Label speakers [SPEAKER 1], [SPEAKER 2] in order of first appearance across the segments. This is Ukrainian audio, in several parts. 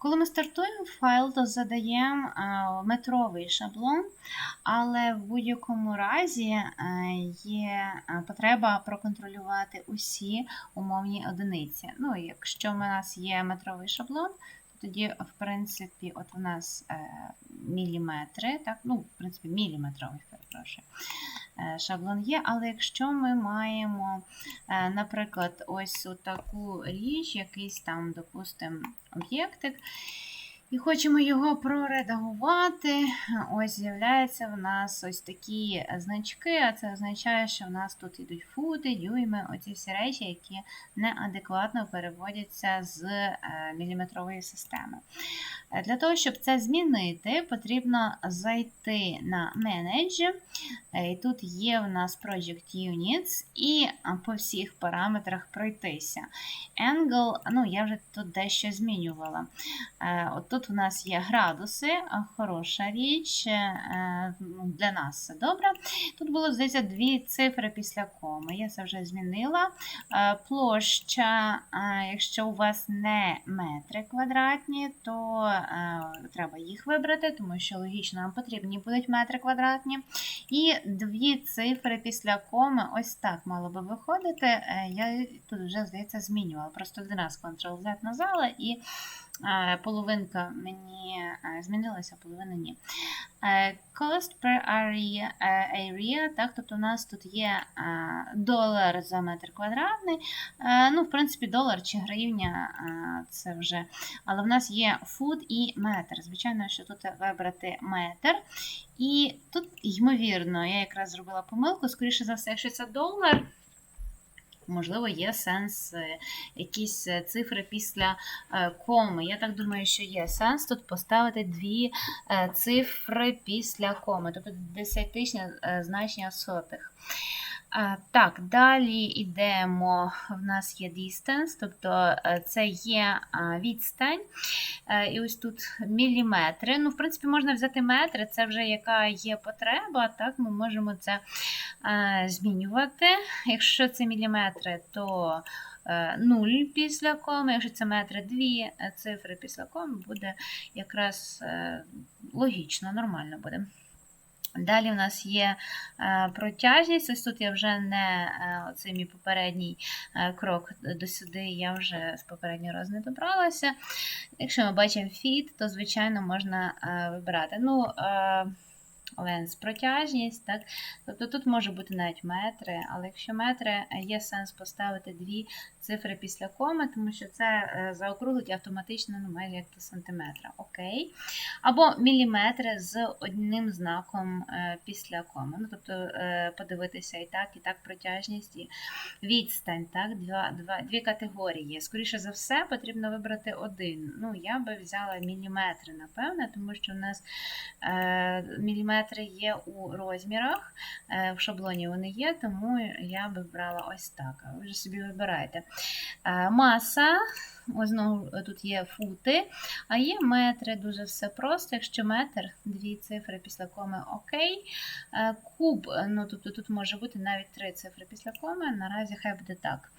[SPEAKER 1] Коли ми стартуємо файл, то задаємо е, метровий шаблон, але в будь-якому разі е, є е, потреба проконтролювати усі умовні одиниці. Ну, якщо в нас є метровий шаблон, то тоді, в принципі, от у нас міліметри, так, ну, в принципі, міліметровий, перепрошую, е, шаблон є, але якщо ми маємо, е, наприклад, ось таку річ, якийсь там, допустимо, об'єктик, і хочемо його проредагувати. Ось з'являються в нас ось такі значки, а це означає, що в нас тут йдуть фути, дюйми, оці всі речі, які неадекватно переводяться з е, міліметрової системи. Е, Для того, щоб це змінити, потрібно зайти на Manage. Е, І тут є в нас Project Units, і по всіх параметрах пройтися. Angle, ну я вже тут дещо змінювала. От тут у нас є градуси, хороша річ. е, ну, Для нас це добре. Тут було, здається, дві цифри після коми. Я це вже змінила. Е, Площа, е, якщо у вас не метри квадратні, то е, треба їх вибрати, тому що логічно нам потрібні будуть метри квадратні. І дві цифри після коми, ось так мало би виходити. Е, Я тут вже, здається, змінювала. Просто один раз Ctrl-Z нажала і е, половинка мені е, змінилася, половина ні. Е, Cost per area, е, так, тобто у нас тут є е, долар за метр квадратний. Е, Ну, в принципі, долар чи гривня е, це вже. Але в нас є фут і метр. Звичайно, що тут вибрати метр. І тут, ймовірно, я якраз зробила помилку, скоріше за все, якщо це долар. Можливо, є сенс е, якісь е, цифри після е, коми. Я так думаю, що є сенс тут поставити дві цифри після коми, тобто десятичне значення сотих. Так, далі йдемо. В нас є distance, тобто е, це є відстань. Е, І ось тут міліметри. Ну, в принципі, можна взяти метри, це вже яка є потреба, так, ми можемо це е, змінювати. Якщо це міліметри, то 0 після коми, якщо це метри, дві цифри після коми, буде якраз логічно, нормально буде. Далі в нас є е, протяжність. Ось тут я вже не цей оцей мій попередній е, крок до сюди, я вже з попереднього разу не добралася. Якщо ми бачимо фіт, то, звичайно, можна е, вибирати. Ну, е, ленс протяжність, так? Тобто тут може бути навіть метри, але якщо метри, е, є сенс поставити дві цифри після коми, тому що це е, заокруглить автоматично ну, майже як до сантиметра. Окей. Або міліметри з одним знаком е, після коми. Ну, тобто подивитися і так, і так протяжність, і відстань, так, два, два, дві категорії. Скоріше за все, потрібно вибрати один. Ну, я би взяла міліметри, напевне, тому що в нас е, міліметри є у розмірах, е, в шаблоні вони є, тому я би брала ось так. Ви вже собі вибираєте. Е, маса. Ось знову тут є фути, а є метри, дуже все просто. Якщо метр, дві цифри після коми окей. Е, Куб, ну тобто тут може бути навіть три цифри після коми, наразі хай буде так.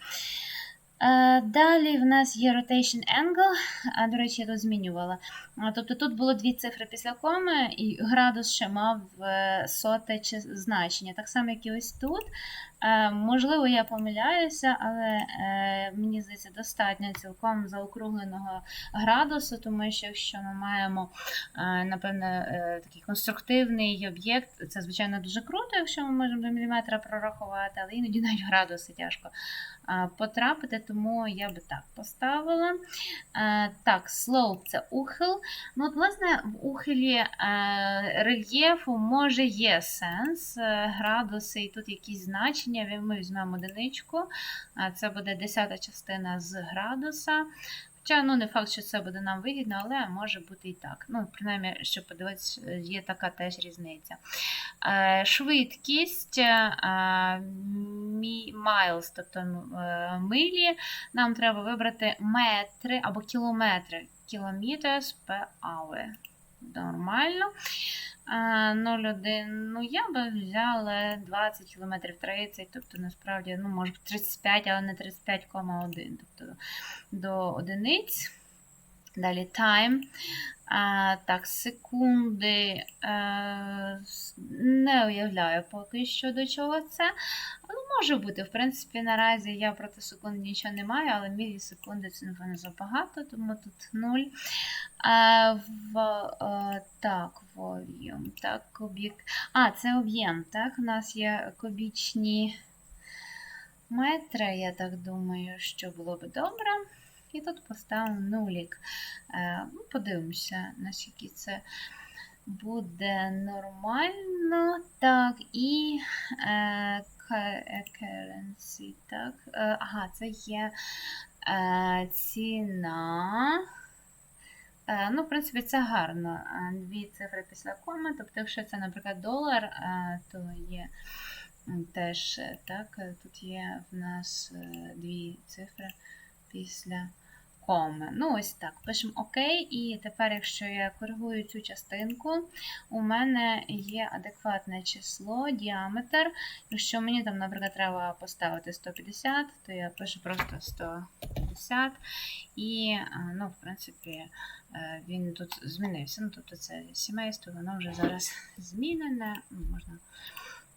[SPEAKER 1] Е, Далі в нас є rotation angle, а, до речі, я тут змінювала. Тобто тут було дві цифри після коми, і градус ще мав е, соте значення. Так само, як і ось тут. Е, Можливо, я помиляюся, але е, мені здається, достатньо цілком заокругленого градусу, тому що якщо ми маємо, е, напевно, е, такий конструктивний об'єкт, це, звичайно, дуже круто, якщо ми можемо до міліметра прорахувати, але іноді навіть градуси тяжко е, потрапити, тому я би так поставила. Е, Так, slope – це ухил. Ну, от, власне, в ухилі е, рельєфу може є сенс, е, градуси, і тут якісь значення. Ми візьмемо одиничку, це буде десята частина з градуса. Хоча ну, не факт, що це буде нам вигідно, але може бути і так. Ну, принаймні, щоб подивитися, є така теж різниця. Е, Швидкість е, miles, тобто е, милі, нам треба вибрати метри або кілометри. Kilometers per hour. Нормально. А, 0,1. Ну, я би взяла 20 км 30, тобто насправді, ну, може 35, але не 35,1, тобто до одиниць. Далі time. А, так, секунди. Е, с- не уявляю поки що до чого це. Може бути. В принципі, наразі я проти секунд нічого не маю, але мілісекунди це, напевно, забагато, тому тут 0. А, в, е, так, volume, так, об'єкт. А, це об'єм, так? У нас є кубічні метри, я так думаю, що було б добре. І тут поставимо нулік. Е, ну, подивимося, наскільки це буде нормально. Так, і е, currency, так. Е, ага, це є е, ціна. Е, Ну, в принципі, це гарно. Дві цифри після коми. Тобто, якщо це, наприклад, долар, то є теж так. Тут є в нас дві цифри після коми. Ну, ось так. Пишемо ОК. І тепер, якщо я коригую цю частинку, у мене є адекватне число, діаметр. Якщо мені там, наприклад, треба поставити 150, то я пишу просто 150. І, ну, в принципі, е, він тут змінився. Ну, тобто це сімейство, воно вже зараз змінене. Ну, Можна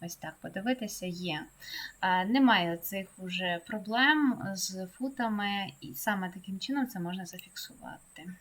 [SPEAKER 1] ось так подивитися, є. а Немає цих уже проблем з футами, і саме таким чином це можна зафіксувати.